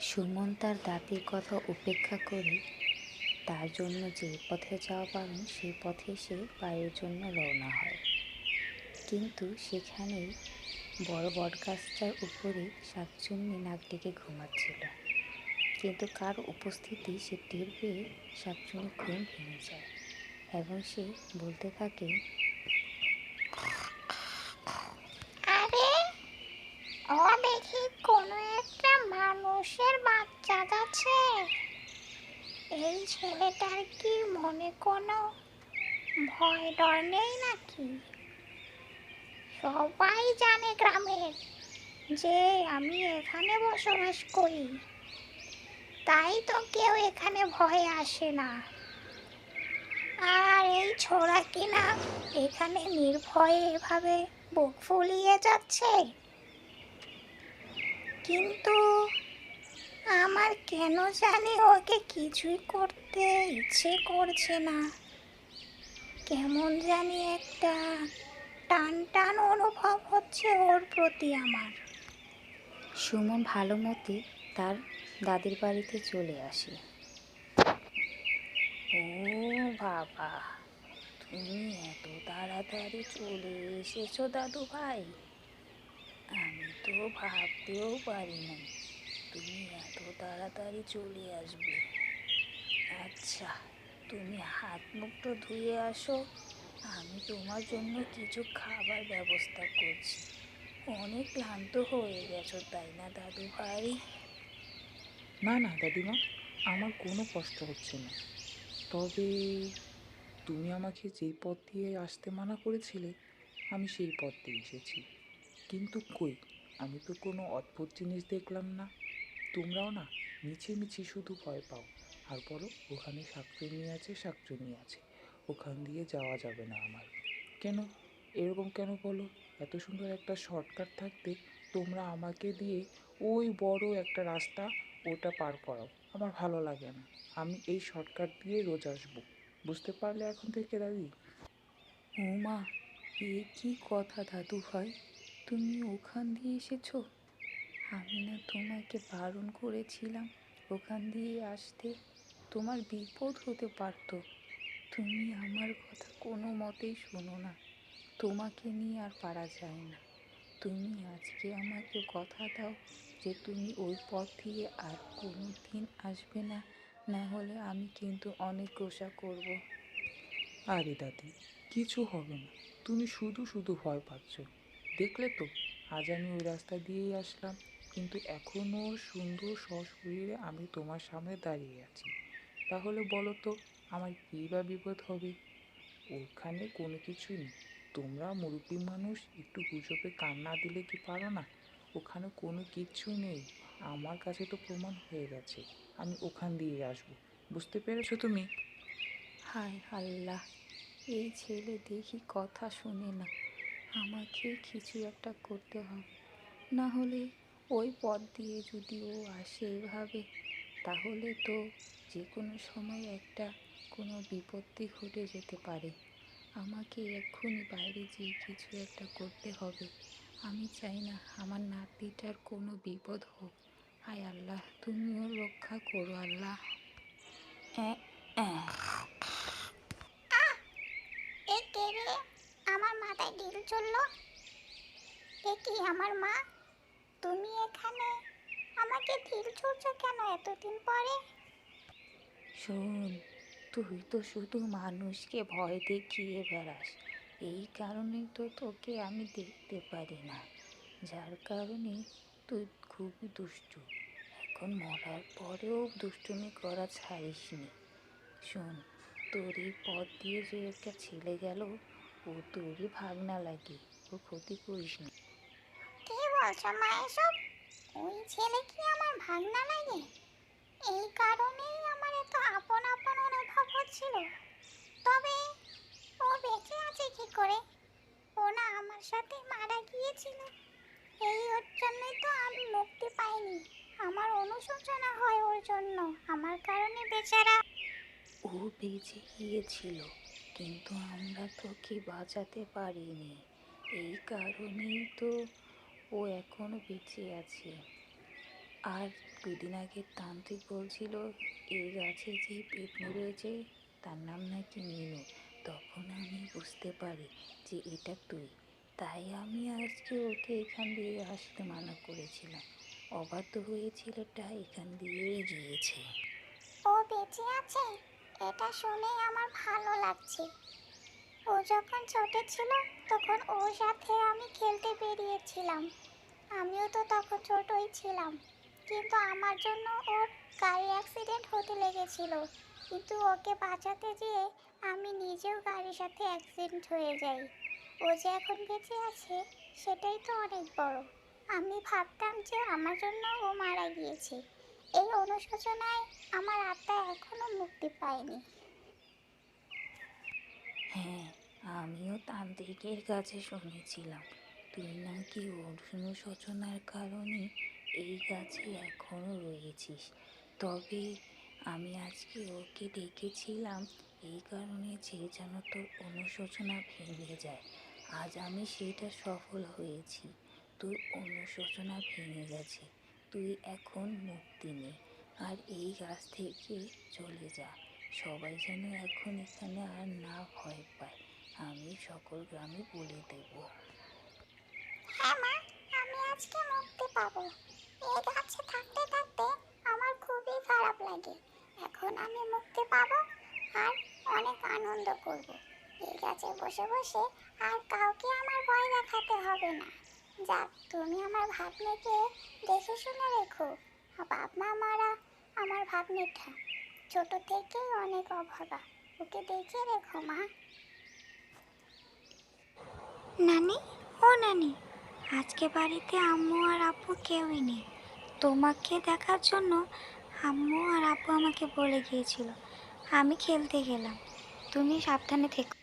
সুমন তার দাদির কথা উপেক্ষা করে তার জন্য যে পথে যাওয়া বারণ সেই পথে সে বাইরের জন্য রওনা হয়। কিন্তু সেখানেই বড় বটগাছটার উপরে শাকচুন্নি নাক ডেকে ঘুমাচ্ছিল। কিন্তু কার উপস্থিতি সে টের পেয়ে শাকচুন্নি ঘুম ভেঙে যায় এবং সে বলতে থাকে আরে ও দেখি কোনো একটা মানুষের বাচ্চা যাচ্ছে এই ছেলেটার কি মনে কোনো ভয় ডর নেই নাকি? সবাই জানে গ্রামের যে আমি এখানে বসবাস করি। তাই তো কেউ এখানে ভয়ে আসে না। আর এই ছোড়া কিনা এখানে নির্ভয়ে এভাবে বুক ফুলিয়ে যাচ্ছে? কিন্তু আমার কেন জানি ওকে কিছুই করতে ইচ্ছে করছে না। কেমন জানি একটা টান টান অনুভব হচ্ছে ওর প্রতি আমার। সুমন ভালো মতে তার দাদির বাড়িতে চলে আসে। ও বাবা তুমি এত তাড়াতাড়ি চলে এসেছ দাদু ভাই আমি তো ভাবতেও পারি না। তুমি এত তাড়াতাড়ি চলে আসবে। আচ্ছা তুমি হাত মুখটা ধুয়ে আসো। আমি তোমার জন্য কিছু খাবার ব্যবস্থা করছি। অনেক ক্লান্ত হয়ে গেছো, তাই না দাদু ভাই না না, দাদিমা, আমার কোনো কষ্ট হচ্ছে না। তবে তুমি আমাকে যেই পথ দিয়ে আসতে মানা করেছিলে, আমি সেই পথ দিয়ে এসেছি। কিন্তু কই? আমি তো কোনো অদ্ভুত জিনিস দেখলাম না। তোমরাও না মিছিমিছি শুধু ভয় পাও। আর বলো, ওখানে শাকচুনি আছে শাকচুনি আছে। ওখান দিয়ে যাওয়া যাবে না আমার। কেন? এরকম কেন বলো? এত সুন্দর একটা শর্টকাট থাকতে তোমরা আমাকে দিয়ে ওই বড় একটা রাস্তা ওটা পার করাও। আমার ভালো লাগে না। আমি এই শর্টকাট দিয়ে রোজ আসব। বুঝতে পারলে এখন থেকে, দাদি? ও মা এ কি কথা দাদু ভাই তুমি ওখান দিয়ে এসেছ? আমি না তোমাকে বারণ করেছিলাম ওখান দিয়ে আসতে। তোমার বিপদ হতে পারতো। তুমি আমার কথা কোনো মতেই শোনো না। তোমাকে নিয়ে আর পারা যায় না। তুমি আজকে আমাকে কথা দাও যে তুমি ওই পথ দিয়ে আর কোনো দিন আসবে না। না হলে আমি কিন্তু অনেক গোসা করব। আরে দাদি, কিছু হবে না। তুমি শুধু শুধু ভয় পাচ্ছ। দেখলে তো? আজ আমি ওই রাস্তা দিয়েই আসলাম। কিন্তু এখনও সুন্দর সশরীরে আমি তোমার সামনে দাঁড়িয়ে আছি। তাহলে বলো তো, আমার কী বা বিপদ হবে? ওখানে কোনো কিছুই নেই। তোমরা মুরব্বী মানুষ, একটু গুজবে কান না দিলে কি পারো না? ওখানে কোনো কিচ্ছু নেই। আমার কাছে তো প্রমাণ হয়ে গেছে। আমি ওখান দিয়ে আসব। বুঝতে পেরেছ তুমি? হায় আল্লাহ, এই ছেলে দেখি কথা শুনে না। আমাকে কিছু একটা করতে হবে। না হলে ওই পথ দিয়ে যদি ও আসে এভাবে, তাহলে তো যে কোনো সময় একটা কোনো বিপত্তি ঘটে যেতে পারে। আমাকে এক্ষুনি বাইরে যেয়ে কিছু একটা করতে হবে। আমি চাই না আমার নাতিটার কোনো বিপদ হোক। হায় আল্লাহ, তুমিও রক্ষা করো আল্লাহ অ্যাঁ, অ্যাঁ। এ কে রে আমার মাথায় ঢিল চলল এ কি আমার মা? তুমি এখানে? আমাকে ঢিল ছুড়ছো কেন এতদিন পরে? শোন, তুই তো শুধু মানুষকে ভয় দেখিয়ে বেড়াস। এই কারণেই তো তোকে আমি দেখতে পারি না। যার কারণে তুই খুবই দুষ্টু। এখন মরার পরেও দুষ্টুমি করা ছাড়িসনি। শোন, তোর এই পথ দিয়ে যে একটা ছেলে গেল, ও তোরই ভাগনা লাগে ও ক্ষতি করিস না বলছো মা এসব ওই ছেলে কি আমার ভাগনা লাগে? এই কারণেই আমার এত আপন আপন অনুভব হচ্ছিল। তবে ও বেঁচে আছে কি করে? ও না আমার সাথে মারা গিয়েছিল। এই ওর জন্যই তো আমি মুক্তি পাইনি। আমার অনুশোচনা হয় ওর জন্য। আমার কারণে বেচারা ও বেঁচে গিয়েছিল, কিন্তু আমরা তোকে বাঁচাতে পারিনি? এই কারণেই তো ও এখনও বেঁচে আছে। আর দুদিন আগে তান্ত্রিক বলছিল, এই গাছে যে পেতনি রয়েছে, তার নাম নাকি মিনু। তখন আমি বুঝতে পারি যে এটা তুই। তাই আমি আজকে ওকে এখান দিয়ে আসতে মানা করেছিলাম। অবাধ্য হয়ে ছেলেটা এখান দিয়েই গিয়েছে। ও বেঁচে আছে? এটা শুনে আমার ভালো লাগছে। ও যখন ছোট ছিল তখন ওর সাথে আমি খেলতে বেরিয়েছিলাম। আমিও তো তখন ছোটই ছিলাম। কিন্তু আমার জন্য ওর গাড়ি অ্যাক্সিডেন্ট হতে লেগেছিল। কিন্তু ওকে বাঁচাতে যেয়ে আমি নিজেও গাড়ির সাথে অ্যাক্সিডেন্ট হয়ে যাই। ও যে এখন বেঁচে আছে, সেটাই তো অনেক বড়। আমি ভাবতাম যে আমার জন্য ও মারা গিয়েছে। এই অনুশোচনায় আমার আত্মা এখনও মুক্তি পায়নি। হ্যাঁ আমিও তান্ত্রিকের কাছে শুনেছিলাম। তুই নাকি অনুশোচনার কারণে এই গাছে এখনও রয়েছিস? তবে আমি আজকে ওকে ডেকেছিলাম এই কারণে যে যেন তোর অনুশোচনা ভেঙে যায়। আজ আমি সেটা সফল হয়েছি। তোর অনুশোচনা ভেঙে গেছে। তুই এখন মুক্তি নে আর এই গাছ থেকে চলে যা। সবাই যেন এখন এখানে আর না ভয় পায়। সকল গ্রামে বলে দেব। হ্যাঁ আমি আজকে মুক্তি পাবো। এই গাছে থাকতে থাকতে আমার খুবই খারাপ লাগে। এখন আমি মুক্তি পাবো আর অনেক আনন্দ করব। এই গাছে বসে বসে আর কাউকে আমার ভয় দেখাতে হবে না। যাক, তুমি আমার ভাগ্নেকে দেখে শুনে রেখো। বাপ মারা আমার ভাগ্নেটা ছোট থেকেই অনেক অভাবা ওকে দেখে রেখো, মা। নানি? ও নানি, আজকে বাড়িতে আম্মু আর আব্বু কেউই নেই। তোমাকে দেখার জন্য আম্মু আর আব্বু আমাকে বলে গিয়েছিল। আমি খেলতে গেলাম। তুমি সাবধানে থেকো।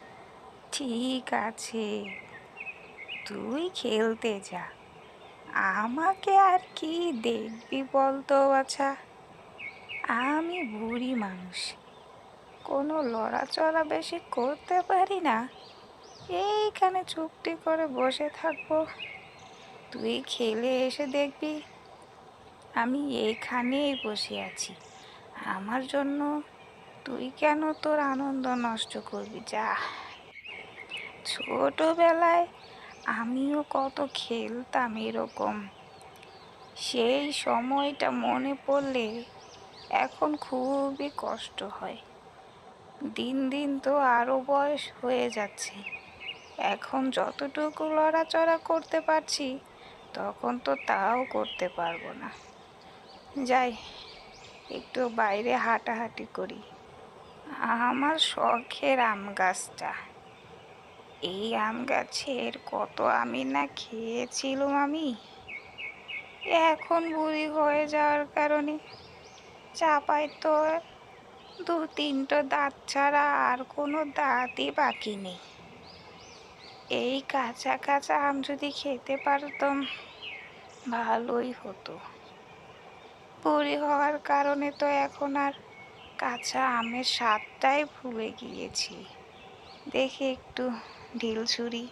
ঠিক আছে। তুই খেলতে যা। আমাকে আর কি দেখবি বলতো বাছা আমি বুড়ি মানুষ। কোনো লড়াচড়া বেশি করতে পারি না। এইখানে চুপটি করে বসে থাকব। তুই খেলে এসে দেখবি। আমি এইখানেই বসে আছি। আমার জন্য তুই কেন তোর আনন্দ নষ্ট করবি? যা। ছোটবেলায় আমিও কত খেলতাম এরকম। সেই সময়টা মনে পড়লে এখন খুবই কষ্ট হয়। দিন দিন তো আরও বয়স হয়ে যাচ্ছে। এখন যতটুকু লড়াচড়া করতে পারছি, তখন তো তাও করতে পারব না। যাই, একটু বাইরে হাঁটাহাঁটি করি। আমার শখের আম গাছটা। এই আম গাছের কত আমি না খেয়েছিলাম আমি? এখন বুড়ি হয়ে যাওয়ার কারণে চাপায় তো দু তিনটা দাঁত ছাড়া আর কোনো দাঁতই বাকি নেই। এই কাঁচা কাঁচা আম যদি খেতে পারতাম, ভালোই হতো। বুড়ি হওয়ার কারণে তো এখন আর কাঁচা আমের স্বাদটাই ভুলে গিয়েছি। দেখি একটু ঢিল ছুরি।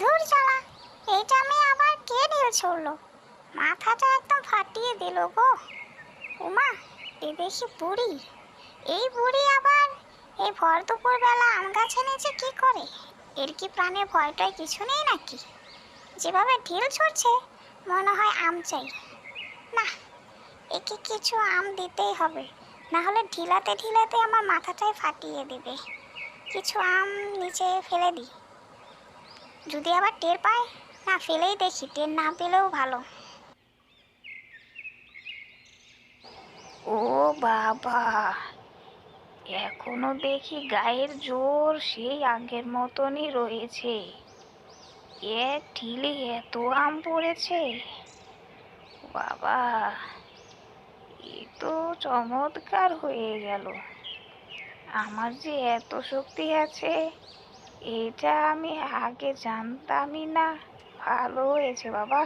ধুর চালা এইটা আমি আবার কে ঢিল ছুড়লো? মাথাটা একদম ফাটিয়ে দিল গো। উমা, এ দেখি বুড়ি। এই বুড়ি আবার এই ভর দুপুর বেলা আম গাছে নিচে কি করে? এর কি প্রাণে ভয়টাই কিছু নেই নাকি? যেভাবে ঢিল ছুটছে মনে হয় আম চাই। না, একে কিছু আম দিতেই হবে। না হলে ঢিলাতে ঢিলাতে আমার মাথাটাই ফাটিয়ে দেবে। কিছু আম নিচে ফেলে দিই। যদি আবার টের পায়, না ফেলেই দেখি, টের না পেলেও ভালো। ও বাবা! এখনও দেখি গায়ের জোর সেই আগের মতনই রয়েছে। এক ঢিলে এত আম পড়েছে? বাবা, এ তো চমৎকার হয়ে গেল। আমার যে এত শক্তি আছে, এটা আমি আগে জানতামই না। ভালো হয়েছে বাবা।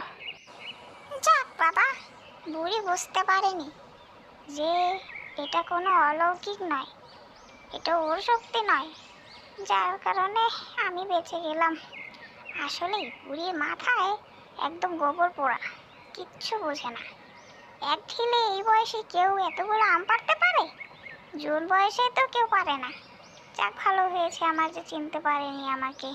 যাক বাবা, বুড়ি বুঝতে পারেনি যে এটা কোনো অলৌকিক নয়। এটা ওর শক্তি নয়। যার কারণে আমি বেঁচে গেলাম। আসলে বুড়ির মাথায় একদম গোবর পোড়া। কিচ্ছু বোঝে না। এক ঢিলে এই বয়সে কেউ এতগুলো আম পারতে পারে? জোর বয়সে তো কেউ পারে না। যাক, ভালো হয়েছে আমার যে চিনতে পারেনি আমাকে।